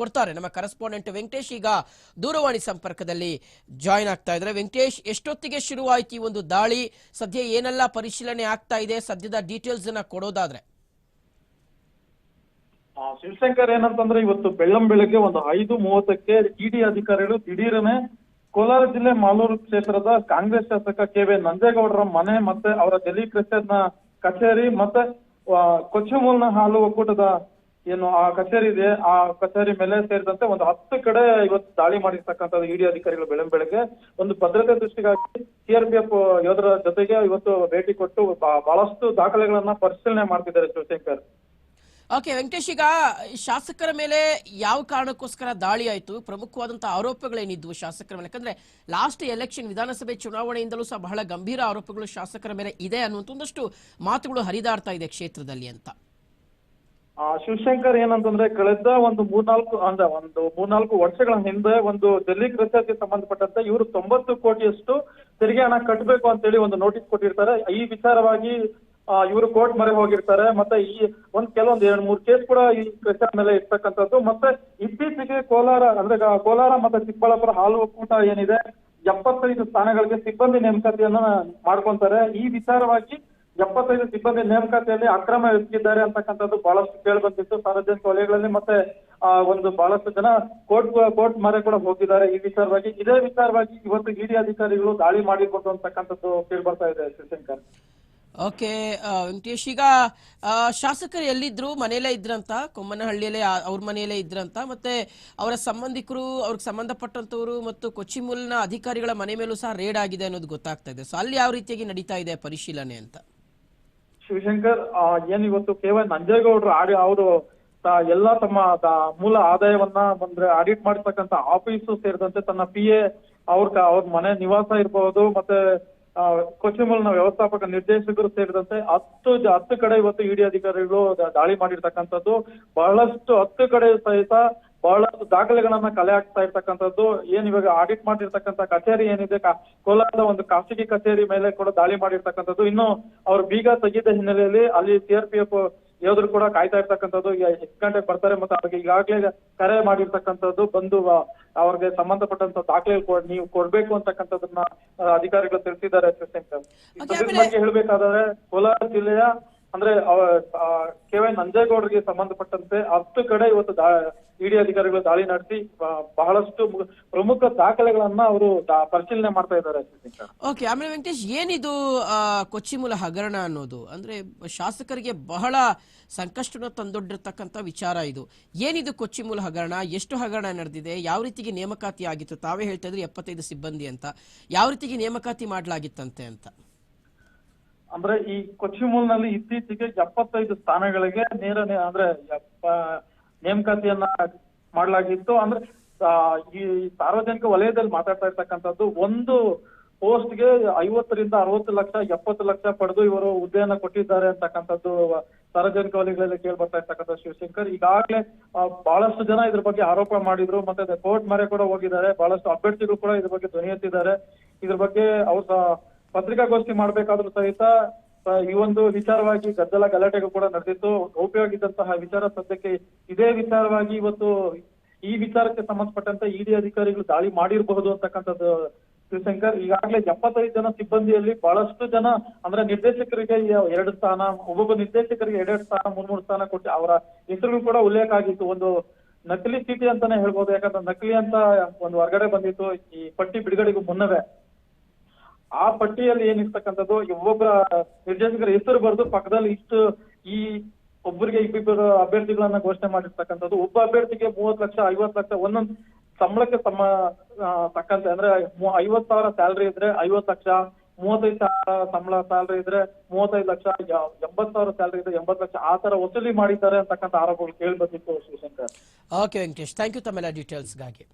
ಕೊಡ್ತಾರೆ. ನಮ್ಮ ಕರೆಸ್ಪಾಂಡೆಂಟ್ ವೆಂಕಟೇಶ್ ಈಗ ದೂರವಾಣಿ ಸಂಪರ್ಕದಲ್ಲಿ ಜಾಯ್ನ್ ಆಗ್ತಾ ಇದ್ದಾರೆ. ವೆಂಕಟೇಶ್, ಎಷ್ಟೊತ್ತಿಗೆ ಶುರುವಾಯಿತು ಈ ಒಂದು ದಾಳಿ? ಸದ್ಯ ಏನೆಲ್ಲ ಪರಿಶೀಲನೆ ಆಗ್ತಾ ಇದೆ? ಸದ್ಯದ ಡೀಟೇಲ್ಸ್ ಅನ್ನ ಕೊಡೋದಾದ್ರೆ. ಶಿವಶಂಕರ್ ಏನಂತಂದ್ರೆ ಇವತ್ತು ಬೆಳ್ಳಂ ಬೆಳಗ್ಗೆ ಒಂದು ಐದು ಮೂವತ್ತಕ್ಕೆ ಇಡಿ ಅಧಿಕಾರಿಗಳು ದಿಢೀರನೆ ಕೋಲಾರ ಜಿಲ್ಲೆ ಮಾಲೂರು ಕ್ಷೇತ್ರದ ಕಾಂಗ್ರೆಸ್ ಶಾಸಕ ಕೆ ವಿ ನಂಜೇಗೌಡರ ಮನೆ ಮತ್ತೆ ಅವರ ಜಲಿ ಕಚೇರಿ ಮತ್ತೆ ಕೊಚ್ಚಮೂಲ್ನ ಹಾಲು ಒಕ್ಕೂಟದ ಏನು ಆ ಕಚೇರಿ ಇದೆ, ಆ ಕಚೇರಿ ಮೇಲೆ ಸೇರಿದಂತೆ ಒಂದು ಹತ್ತು ಕಡೆ ಇವತ್ತು ದಾಳಿ ಮಾಡಿರ್ತಕ್ಕಂಥದ್ದು ಇಡಿ ಅಧಿಕಾರಿಗಳು ಬೆಳಂ, ಬೆಳಗ್ಗೆ. ಒಂದು ಭದ್ರತೆ ದೃಷ್ಟಿಗಾಗಿ ಸಿಆರ್ಪಿಎಫ್ ಯೋಧರ ಜೊತೆಗೆ ಇವತ್ತು ಭೇಟಿ ಕೊಟ್ಟು ಬಹಳಷ್ಟು ದಾಖಲೆಗಳನ್ನ ಪರಿಶೀಲನೆ ಮಾಡ್ತಿದ್ದಾರೆ ಶಿವಶಂಕರ್. ಓಕೆ, ವೆಂಕಟೇಶ್, ಈಗ ಶಾಸಕರ ಮೇಲೆ ಯಾವ ಕಾರಣಕ್ಕೋಸ್ಕರ ದಾಳಿ ಆಯಿತು? ಪ್ರಮುಖವಾದಂತಹ ಆರೋಪಗಳೇನಿದ್ವು ಶಾಸಕರ ಮೇಲೆ? ಯಾಕಂದ್ರೆ ಲಾಸ್ಟ್ ಎಲೆಕ್ಷನ್, ವಿಧಾನಸಭೆ ಚುನಾವಣೆಯಿಂದಲೂ ಸಹ ಬಹಳ ಗಂಭೀರ ಆರೋಪಗಳು ಶಾಸಕರ ಮೇಲೆ ಇದೆ ಅನ್ನುವಂಥ ಒಂದಷ್ಟು ಮಾತುಗಳು ಹರಿದಾಡ್ತಾ ಇದೆ ಕ್ಷೇತ್ರದಲ್ಲಿ ಅಂತ. ಆ, ಶಿವಶಂಕರ್ ಏನಂತಂದ್ರೆ ಕಳೆದ ಒಂದು ಮೂರ್ನಾಲ್ಕು, ಅಂದ್ರೆ ಒಂದು ಮೂರ್ನಾಲ್ಕು ವರ್ಷಗಳ ಹಿಂದೆ ಒಂದು ಡೆಲ್ಲಿ ಕ್ರಿಸ್ಟರ್ಗೆ ಸಂಬಂಧಪಟ್ಟಂತೆ ಇವರು ತೊಂಬತ್ತು ಕೋಟಿಯಷ್ಟು ತೆರಿಗೆ ಹಣ ಕಟ್ಟಬೇಕು ಅಂತೇಳಿ ಒಂದು ನೋಟಿಸ್ ಕೊಟ್ಟಿರ್ತಾರೆ. ಈ ವಿಚಾರವಾಗಿ ಇವರು ಕೋರ್ಟ್ ಮೊರೆ ಹೋಗಿರ್ತಾರೆ. ಮತ್ತೆ ಈ ಒಂದ್ ಕೆಲವೊಂದ್ ಎರಡ್ ಮೂರ್ ಕೇಸ್ ಕೂಡ ಈ ಕ್ರಿಸ್ಟರ್ ಮೇಲೆ ಇರ್ತಕ್ಕಂಥದ್ದು. ಮತ್ತೆ ಇತ್ತೀಚೆಗೆ ಕೋಲಾರ, ಅಂದ್ರೆ ಕೋಲಾರ ಮತ್ತೆ ಚಿಕ್ಕಬಳ್ಳಾಪುರ ಹಾಲು ಒಕ್ಕೂಟ ಏನಿದೆ, ಎಪ್ಪತ್ತೈದು ಸ್ಥಾನಗಳಿಗೆ ಸಿಬ್ಬಂದಿ ನೇಮಕಾತಿಯನ್ನ ಮಾಡ್ಕೊಂತಾರೆ. ಈ ವಿಚಾರವಾಗಿ ಎಪ್ಪತ್ತೈದು ಸಿಬ್ಬಂದಿ ನೇಮಕಾತಿಯಲ್ಲಿ ಅಕ್ರಮ ಎಸಗಿದ್ದಾರೆ ಅಂತಕ್ಕಂಥದ್ದು ಬಹಳಷ್ಟು ಕೇಳಿ ಬಂದಿತ್ತು ಸಾರ್ವಜನಿಕ ವಲಯಗಳಲ್ಲಿ ಮತ್ತೆ ಆ, ಒಂದು ಬಹಳಷ್ಟು ಜನ ಕೋರ್ಟ್ ಕೋರ್ಟ್ ಮರೆ ಕೂಡ ಹೋಗಿದ್ದಾರೆ. ಈ ವಿಚಾರವಾಗಿ ಇದೇ ವಿಚಾರವಾಗಿ ಇವತ್ತು ಇಡಿ ಅಧಿಕಾರಿಗಳು ದಾಳಿ ಮಾಡಿಕೊಂಡು ಅಂತಕ್ಕಂಥದ್ದು ಕೇಳಿ ಬರ್ತಾ ಇದೆ ಶಿವಶಂಕರ್. ಓಕೆ ವೆಂಕಟೇಶ್ ಈಗ ಶಾಸಕರು ಎಲ್ಲಿದ್ರು? ಮನೆಯಲ್ಲೇ ಇದ್ರಂತ? ಕೊಮ್ಮನಹಳ್ಳಿಯಲ್ಲೇ ಅವ್ರ ಮನೆಯಲ್ಲೇ ಇದ್ರಂತ? ಮತ್ತೆ ಅವರ ಸಂಬಂಧಿಕರು ಅವ್ರಿಗೆ ಸಂಬಂಧಪಟ್ಟಂತವರು ಮತ್ತು ಕೊಚ್ಚಿಮೂಲ್ನ ಅಧಿಕಾರಿಗಳ ಮನೆ ಮೇಲೂ ಸಹ ರೇಡ್ ಆಗಿದೆ ಅನ್ನೋದು ಗೊತ್ತಾಗ್ತಾ ಇದೆ. ಸೊ ಅಲ್ಲಿ ಯಾವ ರೀತಿಯಾಗಿ ನಡೀತಾ ಇದೆ ಪರಿಶೀಲನೆ ಅಂತ? ಶಿವಶಂಕರ್ ಇವತ್ತು ಕೇವಲ ನಂಜೇಗೌಡರು ಆಡಿ, ಅವರು ಎಲ್ಲಾ ತಮ್ಮ ಮೂಲ ಆದಾಯವನ್ನ ಅಂದ್ರೆ ಆಡಿಟ್ ಮಾಡಿರ್ತಕ್ಕಂಥ ಆಫೀಸ್ ಸೇರಿದಂತೆ ತನ್ನ ಪಿ ಎ ಅವ್ರ ಅವ್ರ ಮನೆ ನಿವಾಸ ಇರಬಹುದು ಮತ್ತೆ ಕೊಚ್ಚಿಮೂಲ್ನ ವ್ಯವಸ್ಥಾಪಕ ನಿರ್ದೇಶಕರು ಸೇರಿದಂತೆ ಹತ್ತು ಹತ್ತು ಕಡೆ ಇವತ್ತು ಇಡಿ ಅಧಿಕಾರಿಗಳು ದಾಳಿ ಮಾಡಿರ್ತಕ್ಕಂಥದ್ದು. ಬಹಳಷ್ಟು ಹತ್ತು ಕಡೆ ಸಹಿತ ಬಹಳಷ್ಟು ದಾಖಲೆಗಳನ್ನ ಕಲೆ ಹಾಕ್ತಾ ಇರ್ತಕ್ಕಂಥದ್ದು ಏನ್ ಇವಾಗ ಆಡಿಟ್ ಮಾಡಿರ್ತಕ್ಕಂಥ ಕಚೇರಿ ಏನಿದೆ ಕೋಲಾರದ ಒಂದು ಖಾಸಗಿ ಕಚೇರಿ ಮೇಲೆ ಕೂಡ ದಾಳಿ ಮಾಡಿರ್ತಕ್ಕಂಥದ್ದು. ಇನ್ನು ಅವ್ರು ಬೀಗ ತೆಗೆದ ಹಿನ್ನೆಲೆಯಲ್ಲಿ ಅಲ್ಲಿ ಸಿಆರ್ಪಿಎಫ್ ಯೋಧರು ಕೂಡ ಕಾಯ್ತಾ ಇರ್ತಕ್ಕಂಥದ್ದು. ಈಗ ಎಷ್ಟು ಗಂಟೆಗೆ ಬರ್ತಾರೆ ಮತ್ತೆ ಅವ್ರಿಗೆ ಈಗಾಗಲೇ ಕರೆ ಮಾಡಿರ್ತಕ್ಕಂಥದ್ದು ಬಂದು ಅವ್ರಿಗೆ ಸಂಬಂಧಪಟ್ಟಂತ ದಾಖಲೆ ಕೊಡ್- ನೀವು ಕೊಡ್ಬೇಕು ಅಂತಕ್ಕಂಥದ್ದನ್ನ ಅಧಿಕಾರಿಗಳು ತಿಳಿಸಿದ್ದಾರೆ. ಹೇಳ್ಬೇಕಾದ್ರೆ ಕೋಲಾರ ಜಿಲ್ಲೆಯ ಅಂದ್ರೆ ಕೆ ವೈ ನಂಜೇಗೌಡರಿಗೆ ಸಂಬಂಧಪಟ್ಟಂತೆ ಹತ್ತು ಕಡೆ ಇವತ್ತು ಇಡಿ ಅಧಿಕಾರಿಗಳು ದಾಳಿ ನಡೆಸಿ ಬಹಳಷ್ಟು ಪ್ರಮುಖ ದಾಖಲೆಗಳನ್ನ ಅವರು ಪರಿಶೀಲನೆ ಮಾಡ್ತಾ ಇದ್ದಾರೆ ಓಕೆ ಆಮೇಲೆ ವೆಂಕಟೇಶ್ ಏನಿದು ಆ, ಕೊಚ್ಚಿಮೂಲ ಹಗರಣ ಅನ್ನೋದು? ಅಂದ್ರೆ ಶಾಸಕರಿಗೆ ಬಹಳ ಸಂಕಷ್ಟನ ತಂದೊಡ್ಡಿರ್ತಕ್ಕಂಥ ವಿಚಾರ ಇದು. ಏನಿದು ಕೊಚ್ಚಿಮೂಲ ಹಗರಣ? ಎಷ್ಟು ಹಗರಣ ನಡೆದಿದೆ? ಯಾವ ರೀತಿಗೆ ನೇಮಕಾತಿ ಆಗಿತ್ತು? ತಾವೇ ಹೇಳ್ತಾ ಇದ್ರಿ ಎಪ್ಪತ್ತೈದು ಸಿಬ್ಬಂದಿ ಅಂತ. ಯಾವ ರೀತಿಗೆ ನೇಮಕಾತಿ ಮಾಡಲಾಗಿತ್ತಂತೆ ಅಂತ? ಅಂದ್ರೆ ಈ ಕೊಚ್ಚಿಮೂಲ್ನಲ್ಲಿ ಇತ್ತೀಚೆಗೆ ಎಪ್ಪತ್ತೈದು ಸ್ಥಾನಗಳಿಗೆ ನೇರ ಅಂದ್ರೆ ನೇಮಕಾತಿಯನ್ನ ಮಾಡಲಾಗಿತ್ತು. ಅಂದ್ರೆ ಈ ಸಾರ್ವಜನಿಕ ವಲಯದಲ್ಲಿ ಮಾತಾಡ್ತಾ ಇರ್ತಕ್ಕಂಥದ್ದು ಒಂದು ಪೋಸ್ಟ್ಗೆ ಐವತ್ತರಿಂದ ಅರವತ್ತು ಲಕ್ಷ, ಎಪ್ಪತ್ತು ಲಕ್ಷ ಪಡೆದು ಇವರು ಹುದ್ದೆಯನ್ನ ಕೊಟ್ಟಿದ್ದಾರೆ ಅಂತಕ್ಕಂಥದ್ದು ಸಾರ್ವಜನಿಕ ವಲಯಗಳಲ್ಲಿ ಕೇಳಿ ಬರ್ತಾ ಇರ್ತಕ್ಕಂಥ ಶಿವಶಂಕರ್. ಈಗಾಗಲೇ ಬಹಳಷ್ಟು ಜನ ಇದ್ರ ಬಗ್ಗೆ ಆರೋಪ ಮಾಡಿದ್ರು. ಮತ್ತೆ ಕೋರ್ಟ್ ಮರೆ ಕೂಡ ಹೋಗಿದ್ದಾರೆ. ಬಹಳಷ್ಟು ಅಭ್ಯರ್ಥಿಗಳು ಕೂಡ ಇದ್ರ ಬಗ್ಗೆ ಧ್ವನಿ ಎತ್ತಿದ್ದಾರೆ. ಇದ್ರ ಬಗ್ಗೆ ಅವ್ರ ಪತ್ರಿಕಾಗೋಷ್ಠಿ ಮಾಡ್ಬೇಕಾದ್ರೂ ಸಹಿತ ಈ ಒಂದು ವಿಚಾರವಾಗಿ ಗದ್ದಲ ಗಲಾಟೆಗೂ ಕೂಡ ನಡೆದಿತ್ತು. ಗೌಪ್ಯವಾಗಿದ್ದಂತಹ ವಿಚಾರ ಸದ್ಯಕ್ಕೆ ಇದೇ ವಿಚಾರವಾಗಿ ಇವತ್ತು ಈ ವಿಚಾರಕ್ಕೆ ಸಂಬಂಧಪಟ್ಟಂತೆ ಇಡಿ ಅಧಿಕಾರಿಗಳು ದಾಳಿ ಮಾಡಿರಬಹುದು ಅಂತಕ್ಕಂಥದ್ದು ಶ್ರೀಶಂಕರ್ ಈಗಾಗಲೇ ಎಪ್ಪತ್ತೈದು ಜನ ಸಿಬ್ಬಂದಿಯಲ್ಲಿ ಬಹಳಷ್ಟು ಜನ, ಅಂದ್ರೆ ನಿರ್ದೇಶಕರಿಗೆ ಎರಡು ಸ್ಥಾನ, ಒಬ್ಬೊಬ್ಬ ನಿರ್ದೇಶಕರಿಗೆ ಎರಡೆರಡು ಸ್ಥಾನ ಮೂರ್ ಮೂರು ಸ್ಥಾನ ಕೊಟ್ಟು ಅವರ ಹೆಸರುಗಳು ಕೂಡ ಉಲ್ಲೇಖ ಆಗಿತ್ತು ಒಂದು ನಕಲಿ ಚೀಟಿ ಅಂತಾನೆ ಹೇಳ್ಬೋದು. ಯಾಕಂದ್ರೆ ನಕಲಿ ಅಂತ ಒಂದು ಹೊರಗಡೆ ಬಂದಿತ್ತು. ಈ ಪಟ್ಟಿ ಬಿಡುಗಡೆಗೂ ಮುನ್ನವೇ ಆ ಪಟ್ಟಿಯಲ್ಲಿ ಏನಿರ್ತಕ್ಕಂಥದ್ದು ಒಬ್ಬೊಬ್ಬರ ನಿರ್ದೇಶಕರ ಹೆಸರು ಬರೆದು ಪಕ್ಕದಲ್ಲಿ ಇಷ್ಟು ಈ ಒಬ್ಬರಿಗೆ ಇಬ್ಬಿಬ್ಬರು ಅಭ್ಯರ್ಥಿಗಳನ್ನ ಘೋಷಣೆ ಮಾಡಿರ್ತಕ್ಕಂಥದ್ದು, ಒಬ್ಬ ಅಭ್ಯರ್ಥಿಗೆ ಮೂವತ್ತು ಲಕ್ಷ, ಐವತ್ತು ಲಕ್ಷ ಒಂದೊಂದು ಸಂಬಳಕ್ಕೆ ಸಮ ತಕ್ಕಂತೆ. ಅಂದ್ರೆ ಐವತ್ ಸಾವಿರ ಸ್ಯಾಲ್ರಿ ಇದ್ರೆ ಐವತ್ತು ಲಕ್ಷ, ಮೂವತ್ತೈದು ಸಾವಿರ ಸಂಬಳ ಸ್ಯಾಲ್ರಿ ಇದ್ರೆ ಮೂವತ್ತೈದು ಲಕ್ಷ ಎಂಬತ್ ಸಾವಿರ ಸ್ಯಾಲ್ರಿ ಇದ್ರೆ ಎಂಬತ್ತು ಲಕ್ಷ, ಆ ತರ ವಸೂಲಿ ಮಾಡಿದ್ದಾರೆ ಅಂತಕ್ಕಂಥ ಆರೋಪಗಳು ಕೇಳಿ ಬಂದಿತ್ತು Shivashankar. Okay Venkatesh thank you ತಮ್ಮೆಲ್ಲ ಡೀಟೇಲ್ಸ್ಗಾಗಿ